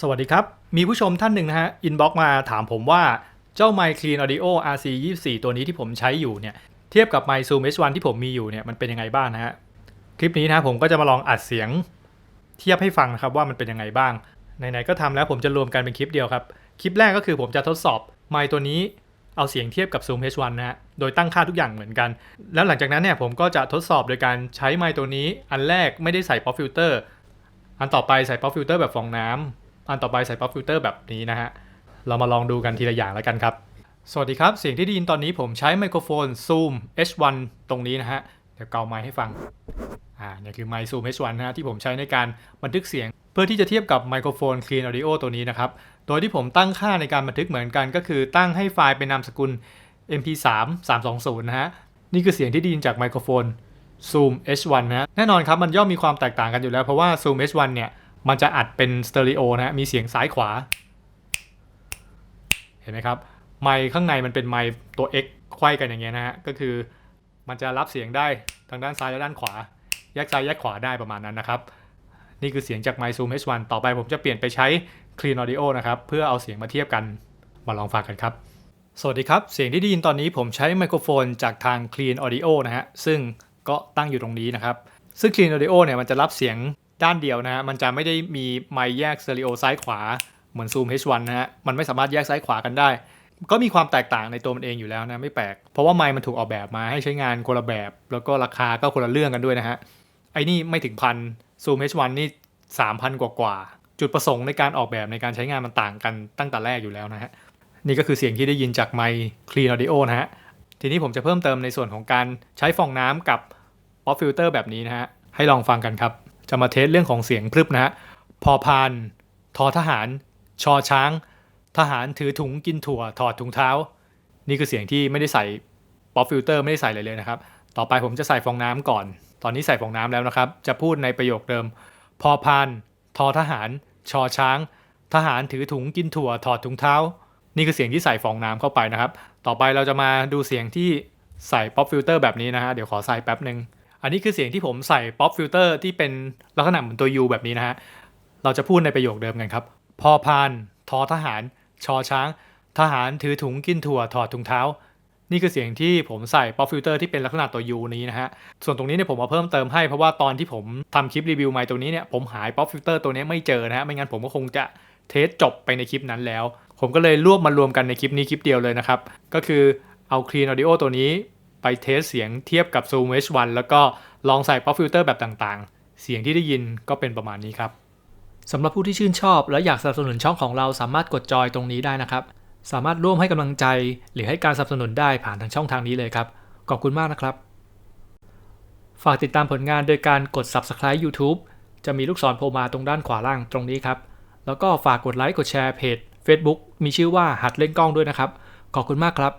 สวัสดีครับ มีผู้ชมท่านหนึ่งนะฮะ อินบ็อกมาถามผมว่าเจ้า m i Clean Audio RC 24ตัวนี้ที่ผมใช้อยู่เนี่ย เทียบกับ m i Zoom H1 ที่ผมมีอยู่เนี่ย มันเป็นยังไงบ้างนะฮะ คลิปนี้นะผมก็จะมาลองอัดเสียง เทียบให้ฟังนะครับว่ามันเป็นยังไงบ้าง ไหนๆก็ทำแล้วผมจะรวมกันเป็นคลิปเดียวครับ คลิปแรกก็คือผมจะทดสอบไมค์ตัวนี้เอาเสียงเทียบกับ Zoom H1 นะฮะ โดยตั้งค่าทุกอย่างเหมือนกัน แล้วหลังจากนั้นเนี่ยผมก็จะทดสอบโดยการใช้ไมค์ตัวนี้ อันแรกไม่ได้ใส่ pop filter อันต่อไปใส่ pop filter แบบฟองน้ำ อันต่อไปใส่ pop filter แบบนี้นะฮะ เรามาลองดูกันทีละอย่างแล้วกันครับ สวัสดีครับ เสียงที่ได้ยินตอนนี้ผมใช้ไมโครโฟน Zoom H1 ตรงนี้นะฮะ เดี๋ยวเกาไมค์ให้ฟัง อ่าเนี่ยคือไมค์ Zoom H1 นะฮะที่ผมใช้ในการบันทึกเสียง เพื่อที่จะเทียบกับไมโครโฟน Clean Audio ตัวนี้นะครับ โดยที่ผมตั้งค่าในการบันทึกเหมือนกัน ก็คือตั้งให้ไฟล์เป็นนามสกุล mp3 320นะฮะ นี่คือเสียงที่ได้ยินจากไมโครโฟน Zoom H1 นะฮะแน่นอนครับมันย่อมมีความแตกต่างกันอยู่แล้วเพราะว่า Zoom H1 เนี่ย มันจะอัดเป็นสเตอริโอนะฮะมีเสียงซ้ายขวา เห็นไหมครับ ไมค์ข้างในมันเป็นไมค์ตัว X ไขว้กันอย่างเงี้ยนะฮะ ก็คือมันจะรับเสียงได้ทางด้านซ้ายและด้านขวา แยกซ้ายแยกขวาได้ประมาณนั้นนะครับ นี่คือเสียงจาก My Zoom H1 ต่อไปผมจะเปลี่ยนไปใช้ Clean Audio นะครับ เพื่อเอาเสียงมาเทียบกันมาลองฟังกันครับ สวัสดีครับ เสียงที่ได้ยินตอนนี้ผมใช้ไมโครโฟนจากทาง Clean Audio นะฮะ ซึ่งก็ตั้งอยู่ตรงนี้นะครับ ซึ่ง Clean Audio เนี่ยมันจะรับเสียง ด้านเดียวนะฮะมันจะไม่ได้มีไมค์แยกสเตอริโอซ้ายขวาเหมือน Zoom H1 นะฮะมันไม่สามารถแยกซ้ายขวากันได้ ก็มีความแตกต่างในตัวมันเองอยู่แล้วนะไม่แปลก เพราะว่าไมค์มันถูกออกแบบมาให้ใช้งานคนละแบบ แล้วก็ราคาก็คนละเรื่องกันด้วยนะฮะไอ้นี่ไม่ถึงพัน Zoom H1 นี่3,000 กว่ากว่า จุดประสงค์ในการออกแบบในการใช้งานมันต่างกันตั้งแต่แรกอยู่แล้วนะฮะนี่ก็คือเสียงที่ได้ยินจากไมค์ Clean Audio นะฮะทีนี้ผมจะเพิ่มเติมในส่วนของการใช้ฟองน้ำกับ Pop Filter แบบนี้นะฮะให้ลองฟังกันครับ จะมาเทสเรื่องของเสียงพรึบนะฮะพอพานทอทหาร ชอช้าง ทหารถือถุงกินถั่ว ถอดถุงเท้า นี่คือเสียงที่ไม่ได้ใส่ Pop Filter ไม่ได้ใส่อะไรเลยนะครับ ต่อไปผมจะใส่ฟองน้ำก่อน ตอนนี้ใส่ฟองน้ำแล้วนะครับ จะพูดในประโยคเดิม พอพานทอทหาร ชอช้าง ทหารถือถุงกินถั่ว ถอดถุงเท้า นี่คือเสียงที่ใส่ฟองน้ำเข้าไปนะครับ ต่อไปเราจะมาดูเสียงที่ใส่ Pop Filter แบบนี้นะฮะ เดี๋ยวขอใส่แป๊บหนึ่ง นนี้คือเสียงที่ผมใส่ Pop Filter ที่เป็นลักษณะเหมือนตัว U แบบนี้นะฮะ เราจะพูดในประโยคเดิมกันครับ พอพานทอทหาร ชอช้าง ทหารถือถุงกินถั่วถอดถุงเท้า นี่คือเสียงที่ผมใส่ Pop Filter ที่เป็นลักษณะตัว U นี้นะฮะ ส่วนตรงนี้เนี่ยผมมาเพิ่มเติมให้เพราะว่าตอนที่ผมทำคลิปรีวิวไมค์ตัวนี้เนี่ยผมหาย Pop Filter ตัวนี้ไม่เจอนะฮะไม่งั้นผมก็คงจะเทสจบไปในคลิปนั้นแล้ว ผมก็เลยรวบมารวมกันในคลิปนี้คลิปเดียวเลยนะครับก็คือเอา Clean Audio ตัวนี้ ไปเทสเสียงเทียบกับ Zoom H1 แล้วก็ลองใส่ Pop Filter แบบต่างๆ เสียงที่ได้ยินก็เป็นประมาณนี้ครับสำหรับผู้ที่ชื่นชอบ และอยากสนับสนุนช่องของเราสามารถกดจอยตรงนี้ได้นะครับ สามารถร่วมให้กำลังใจ หรือให้การสนับสนุนได้ผ่านทางช่องทางนี้เลยครับ ขอบคุณมากนะครับ ฝากติดตามผลงานโดยการกด Subscribe YouTube จะมีลูกศรโผล่มาตรงด้านขวาล่างตรงนี้ครับ แล้วก็ฝากกดไลค์กดแชร์เพจ Facebook มีชื่อว่าหัดเล่นกล้องด้วยนะครับ ขอบคุณมากครับ